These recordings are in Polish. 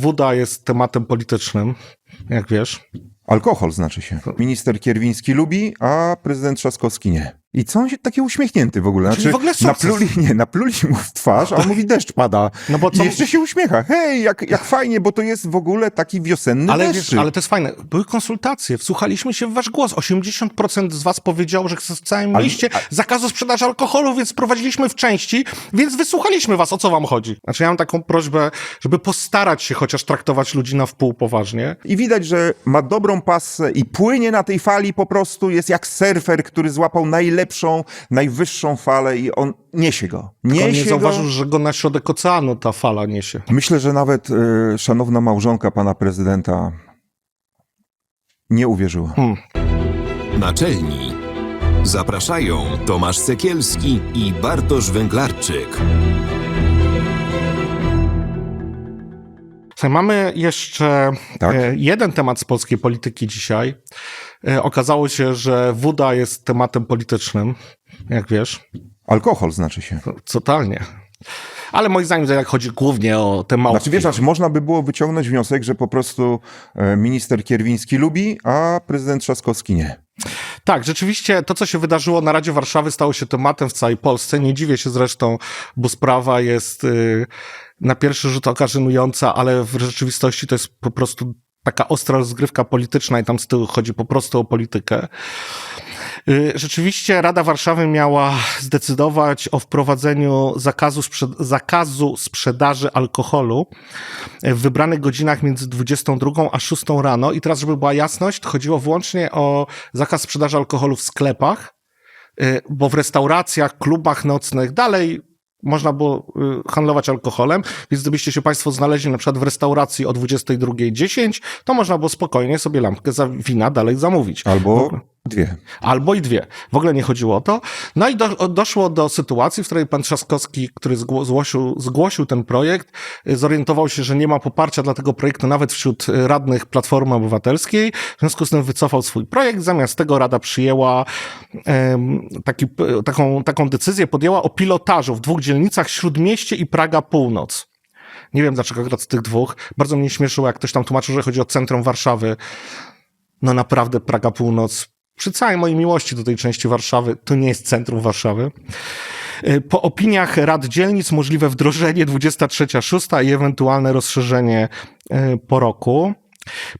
Woda jest tematem politycznym, jak wiesz. Alkohol znaczy się. Minister Kierwiński lubi, a prezydent Trzaskowski nie. I co on się taki uśmiechnięty w ogóle? Czyli Znaczy, w ogóle sukces. napluli, nie, napluli mu w twarz, a on mówi deszcz pada. No bo I co- jeszcze się uśmiecha. Hej, jak, jak fajnie, bo to jest w ogóle taki wiosenny Ale, deszcz. wiesz, ale to jest fajne. Były konsultacje, wsłuchaliśmy się w wasz głos. 80% z was powiedziało, że chce w całym Ale- mieście zakazu sprzedaży alkoholu, więc prowadziliśmy w części, więc wysłuchaliśmy was, o co wam chodzi. Znaczy ja mam taką prośbę, żeby postarać się chociaż traktować ludzi na wpół poważnie. I widać, że ma dobrą pasę i płynie na tej fali po prostu, jest jak surfer, który złapał najlepszą, najwyższą falę i on niesie go. Niesie nie go. zauważył, że go na środek oceanu ta fala niesie. Myślę, że nawet e, szanowna małżonka pana prezydenta nie uwierzyła. Naczelni. Zapraszają Tomasz Sekielski i Bartosz Węglarczyk. Mamy jeszcze Tak. e, jeden temat z polskiej polityki dzisiaj. E, Okazało się, że woda jest tematem politycznym, jak wiesz. Alkohol znaczy się. Totalnie. Ale moim zdaniem, jak chodzi głównie o te małpki. Znaczy, wiesz, znaczy, można by było wyciągnąć wniosek, że po prostu e, minister Kierwiński lubi, a prezydent Trzaskowski nie. Tak, rzeczywiście to, co się wydarzyło na Radzie Warszawy, stało się tematem w całej Polsce. Nie dziwię się zresztą, bo sprawa jest y, na pierwszy rzut oka żenująca, ale w rzeczywistości to jest po prostu taka ostra rozgrywka polityczna i tam z tyłu chodzi po prostu o politykę. Y, Rzeczywiście Rada Warszawy miała zdecydować o wprowadzeniu zakazu, sprzed- zakazu sprzedaży alkoholu w wybranych godzinach między 22 a 6 rano. I teraz, żeby była jasność, chodziło wyłącznie o zakaz sprzedaży alkoholu w sklepach, y, bo w restauracjach, klubach nocnych dalej można było y, handlować alkoholem, więc gdybyście się Państwo znaleźli na przykład w restauracji o 22.10, to można było spokojnie sobie lampkę za wina dalej zamówić. Albo dwie. Albo i dwie. W ogóle nie chodziło o to. No i do, doszło do sytuacji, w której pan Trzaskowski, który zgło, zgłosił, zgłosił ten projekt, y, zorientował się, że nie ma poparcia dla tego projektu nawet wśród y, radnych Platformy Obywatelskiej. W związku z tym wycofał swój projekt. Zamiast tego Rada przyjęła em, taki, taką, taką decyzję, podjęła o pilotażu w dwóch dzielnicach Śródmieście i Praga Północ. Nie wiem dlaczego akurat z tych dwóch. Bardzo mnie śmieszyło, jak ktoś tam tłumaczył, że chodzi o centrum Warszawy. No naprawdę Praga Północ, przy całej mojej miłości do tej części Warszawy, to nie jest centrum Warszawy. Y, Po opiniach rad dzielnic możliwe wdrożenie 23.6 i ewentualne rozszerzenie y, po roku.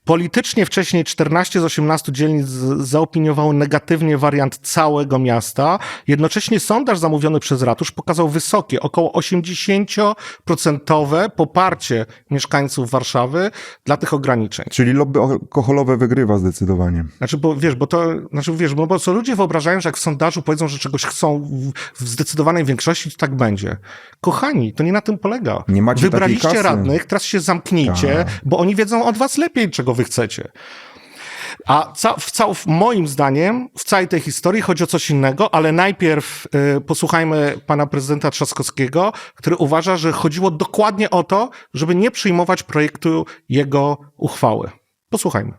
Politycznie wcześniej 14 z 18 dzielnic zaopiniowało negatywnie wariant całego miasta. Jednocześnie sondaż zamówiony przez ratusz pokazał wysokie, około 80% poparcie mieszkańców Warszawy dla tych ograniczeń. Czyli lobby alkoholowe wygrywa zdecydowanie. Znaczy, bo wiesz, bo to, znaczy wiesz, bo, bo co ludzie wyobrażają, że jak w sondażu powiedzą, że czegoś chcą w, w zdecydowanej większości, to tak będzie. Kochani, to nie na tym polega. Nie macie Wybraliście radnych, teraz się zamknijcie, Tak. bo oni wiedzą od was lepiej, czego wy chcecie. A ca w cał w moim zdaniem w całej tej historii chodzi o coś innego, ale najpierw y, posłuchajmy pana prezydenta Trzaskowskiego, który uważa, że chodziło dokładnie o to, żeby nie przyjmować projektu jego uchwały. Posłuchajmy.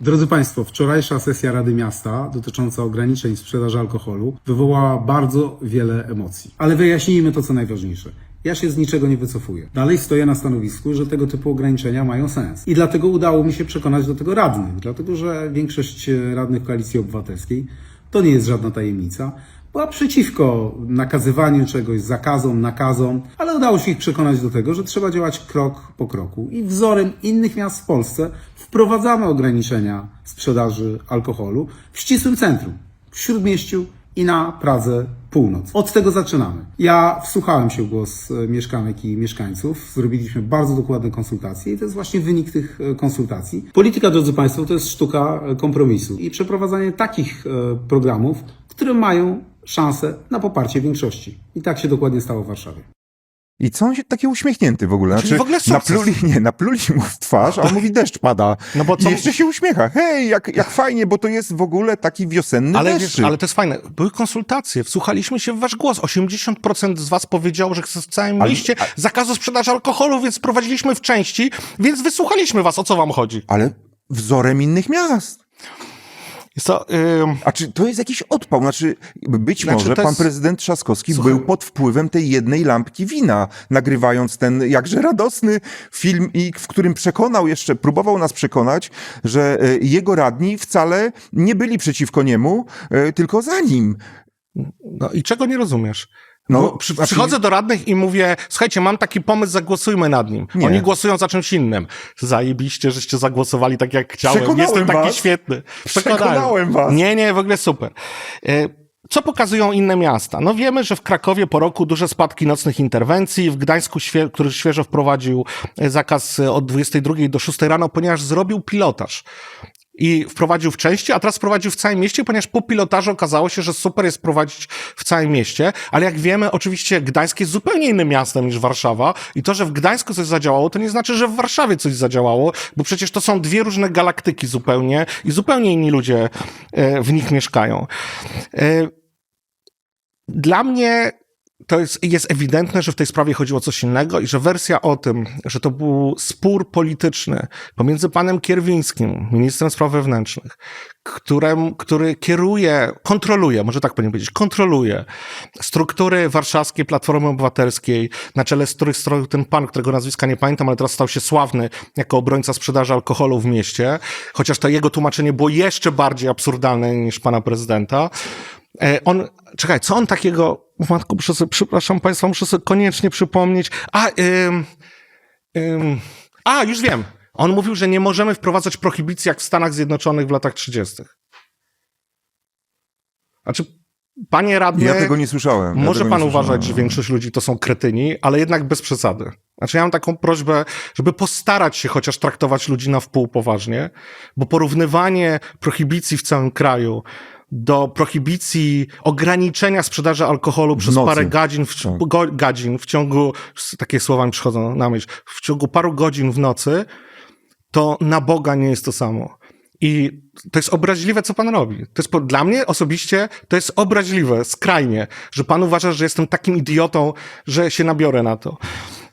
Drodzy Państwo, wczorajsza sesja Rady Miasta dotycząca ograniczeń sprzedaży alkoholu wywołała bardzo wiele emocji. Ale wyjaśnijmy to, co najważniejsze. Ja się z niczego nie wycofuję. Dalej stoję na stanowisku, że tego typu ograniczenia mają sens. I dlatego udało mi się przekonać do tego radnych, dlatego że większość e, radnych Koalicji Obywatelskiej, to nie jest żadna tajemnica, była przeciwko nakazywaniu czegoś, zakazom, nakazom, ale udało się ich przekonać do tego, że trzeba działać krok po kroku. I wzorem innych miast w Polsce wprowadzamy ograniczenia sprzedaży alkoholu w ścisłym centrum, w Śródmieściu i na Pradze Północ. Od tego zaczynamy. Ja wsłuchałem się w głos e, mieszkanek i mieszkańców, zrobiliśmy bardzo dokładne konsultacje i to jest właśnie wynik tych e, konsultacji. Polityka, drodzy Państwo, to jest sztuka e, kompromisu i przeprowadzanie takich programów, które mają szansę na poparcie większości. I tak się dokładnie stało w Warszawie. I co on się taki uśmiechnięty w ogóle? Czyli Znaczy, w ogóle sukces. napluli, nie, napluli mu w twarz, a on mówi deszcz pada. No bo co- I jeszcze się uśmiecha. Hej, jak, jak fajnie, bo to jest w ogóle taki wiosenny Ale, deszcz. wiesz, ale to jest fajne. Były konsultacje, wsłuchaliśmy się w wasz głos. 80% z was powiedziało, że chce w całym Ale- mieście zakazu sprzedaży alkoholu, więc prowadziliśmy w części, więc wysłuchaliśmy was, o co wam chodzi. Ale wzorem innych miast. Ym, A czy to jest jakiś odpał? Znaczy, być Znaczy, może pan jest- prezydent Trzaskowski Słuchaj. był pod wpływem tej jednej lampki wina, nagrywając ten jakże radosny film, i w którym przekonał jeszcze, próbował nas przekonać, że e, jego radni wcale nie byli przeciwko niemu, e, tylko za nim. no i czego nie rozumiesz? No, No, przy, przychodzę do radnych i mówię, słuchajcie, mam taki pomysł, zagłosujmy nad nim. Nie. Oni głosują za czymś innym. Zajebiście, żeście zagłosowali tak, jak chciałem. Przekonałem Jestem taki was. świetny. Przekonałem was. Nie, nie, w ogóle super. E, Co pokazują inne miasta? No wiemy, że w Krakowie po roku duże spadki nocnych interwencji, w Gdańsku, który świeżo wprowadził zakaz e, od 22 do 6 rano, ponieważ zrobił pilotaż. I wprowadził w części, a teraz wprowadził w całym mieście, ponieważ po pilotażu okazało się, że super jest prowadzić w całym mieście, ale jak wiemy, oczywiście Gdańsk jest zupełnie innym miastem niż Warszawa i to, że w Gdańsku coś zadziałało, to nie znaczy, że w Warszawie coś zadziałało, bo przecież to są dwie różne galaktyki zupełnie i zupełnie inni ludzie e, w nich mieszkają. E, Dla mnie to jest, jest ewidentne, że w tej sprawie chodziło o coś innego i że wersja o tym, że to był spór polityczny pomiędzy panem Kierwińskim, ministrem spraw wewnętrznych, którym, który kieruje, kontroluje, może tak powinien powiedzieć, kontroluje struktury warszawskiej Platformy Obywatelskiej, na czele z których stoi ten pan, którego nazwiska nie pamiętam, ale teraz stał się sławny jako obrońca sprzedaży alkoholu w mieście, chociaż to jego tłumaczenie było jeszcze bardziej absurdalne niż pana prezydenta. E, On, czekaj, co on takiego, o matko, muszę sobie, przepraszam państwa, muszę sobie koniecznie przypomnieć. A, ym, ym, a, już wiem. On mówił, że nie możemy wprowadzać prohibicji jak w Stanach Zjednoczonych w latach 30. Znaczy, panie radny, Ja tego nie słyszałem. Ja może pan uważać, że większość ludzi to są kretyni, ale jednak bez przesady. Znaczy, ja mam taką prośbę, żeby postarać się chociaż traktować ludzi na wpół poważnie, bo porównywanie prohibicji w całym kraju do prohibicji ograniczenia sprzedaży alkoholu przez nocy. parę godzin w, Tak. go, godzin w ciągu, takie słowa mi przychodzą na myśl, w ciągu paru godzin w nocy, to na Boga nie jest to samo. I to jest obraźliwe, co pan robi. To jest dla mnie osobiście to jest obraźliwe, skrajnie, że pan uważa, że jestem takim idiotą, że się nabiorę na to.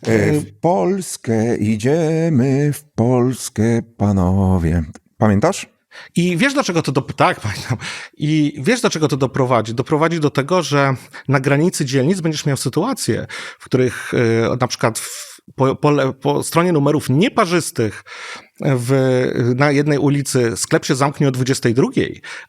E, W Polskę idziemy, w Polskę, panowie. Pamiętasz? I wiesz, dlaczego to do... Tak, pamiętam. I wiesz, dlaczego to doprowadzi? Doprowadzi do tego, że na granicy dzielnic będziesz miał sytuacje, w których e, na przykład w, po, po, po stronie numerów nieparzystych w, na jednej ulicy sklep się zamknie o 22,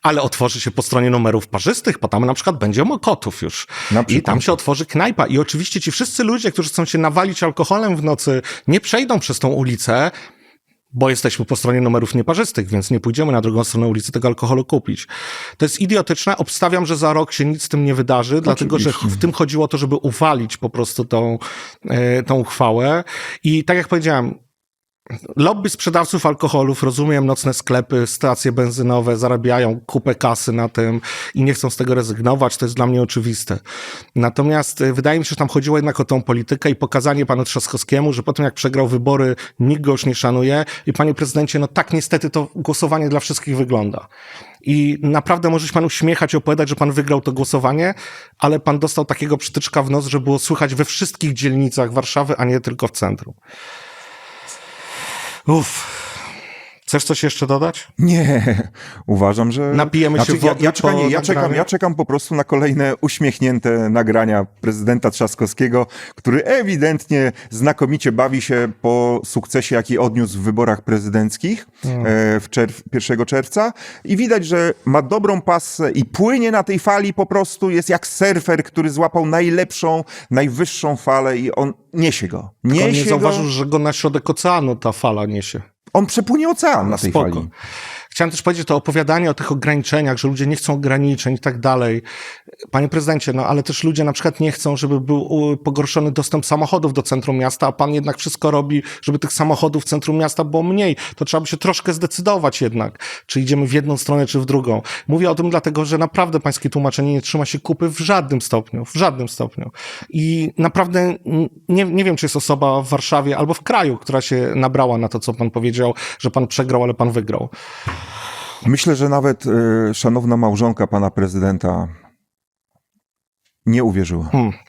ale otworzy się po stronie numerów parzystych, bo tam na przykład będzie Mokotów już. I tam się otworzy knajpa. I oczywiście ci wszyscy ludzie, którzy chcą się nawalić alkoholem w nocy, nie przejdą przez tą ulicę, bo jesteśmy po stronie numerów nieparzystych, więc nie pójdziemy na drugą stronę ulicy tego alkoholu kupić. To jest idiotyczne. Obstawiam, że za rok się nic z tym nie wydarzy, dlatego że w tym chodziło o to, żeby uwalić po prostu tą, e, tą uchwałę. I tak jak powiedziałem, Lobby sprzedawców alkoholów, rozumiem, nocne sklepy, stacje benzynowe zarabiają kupę kasy na tym i nie chcą z tego rezygnować, to jest dla mnie oczywiste. Natomiast y, wydaje mi się, że tam chodziło jednak o tą politykę i pokazanie panu Trzaskowskiemu, że po tym jak przegrał wybory, nikt go już nie szanuje i panie prezydencie, no tak niestety to głosowanie dla wszystkich wygląda. I naprawdę może się pan uśmiechać i opowiadać, że pan wygrał to głosowanie, ale pan dostał takiego przytyczka w nos, że było słychać we wszystkich dzielnicach Warszawy, a nie tylko w centrum. Uff. Chcesz coś jeszcze dodać? Nie, uważam, że. Napijemy się ja, wody ja, czekam, po nie, ja, czekam, ja czekam po prostu na kolejne uśmiechnięte nagrania prezydenta Trzaskowskiego, który ewidentnie znakomicie bawi się po sukcesie, jaki odniósł w wyborach prezydenckich Hmm. e, w czerw 1 czerwca. I widać, że ma dobrą pasę i płynie na tej fali po prostu. Jest jak surfer, który złapał najlepszą, najwyższą falę i on niesie go. Niesie nie go. zauważył, że go na środek oceanu ta fala niesie. On przepłynie ocean na tej Spoko. fali. Chciałem też powiedzieć to opowiadanie o tych ograniczeniach, że ludzie nie chcą ograniczeń i tak dalej. Panie prezydencie, no ale też ludzie na przykład nie chcą, żeby był pogorszony dostęp samochodów do centrum miasta, a pan jednak wszystko robi, żeby tych samochodów w centrum miasta było mniej. To trzeba by się troszkę zdecydować jednak, czy idziemy w jedną stronę, czy w drugą. Mówię o tym dlatego, że naprawdę pańskie tłumaczenie nie trzyma się kupy w żadnym stopniu, w żadnym stopniu. I naprawdę nie, nie wiem, czy jest osoba w Warszawie albo w kraju, która się nabrała na to, co pan powiedział, że pan przegrał, ale pan wygrał. Myślę, że nawet e, szanowna małżonka pana prezydenta nie uwierzyła. Hmm.